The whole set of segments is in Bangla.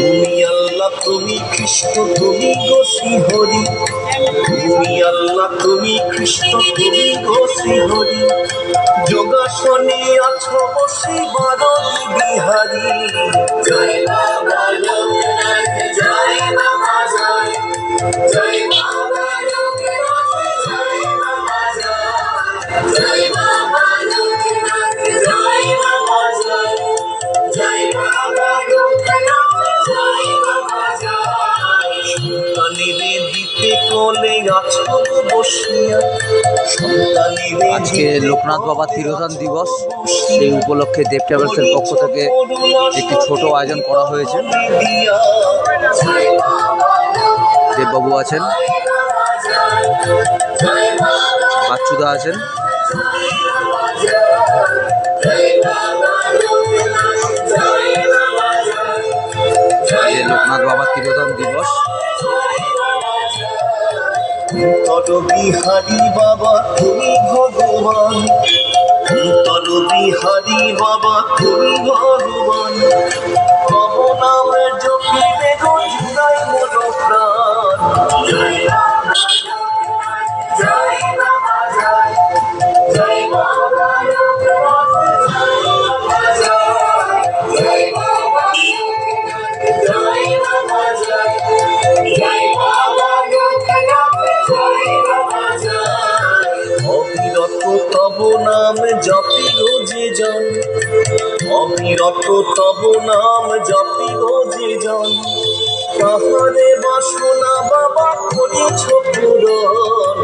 তুমি আল্লাহ, তুমি কৃষ্ণ তুমি গো শ্রীহরি তুমি আল্লাহ, তুমি কৃষ্ণ তুমি গো শ্রীহরি যোগাসনে আছো বসে বারদি বিহারি। জয় বাবা আজকে লোকনাথ বাবার তিরোধান দিবস। সেই উপলক্ষে দেব ট্রাভেলসের পক্ষ থেকে একটি ছোট আয়োজন করা হয়েছে। দেববাবু আছেন বাচ্চুদা আছেন। লোকনাথ বাবার তিরোধান দিবস। তর বিহারি বাবা তুমি ভগবান। তর বিহারি বাবা তুমি ভগবান। জপি গো যে জন অবিরত তব নাম জপি গো যে জন তাহারে বাসনা বাবা করেছ পূরণ।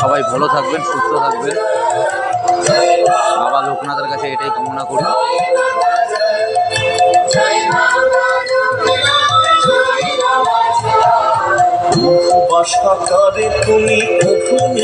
সবাই ভালো থাকবেন সুস্থ থাকবেন। বাবা লোকনাথের কাছে এটাই কামনা করি। বাসা করে তুমি কখনই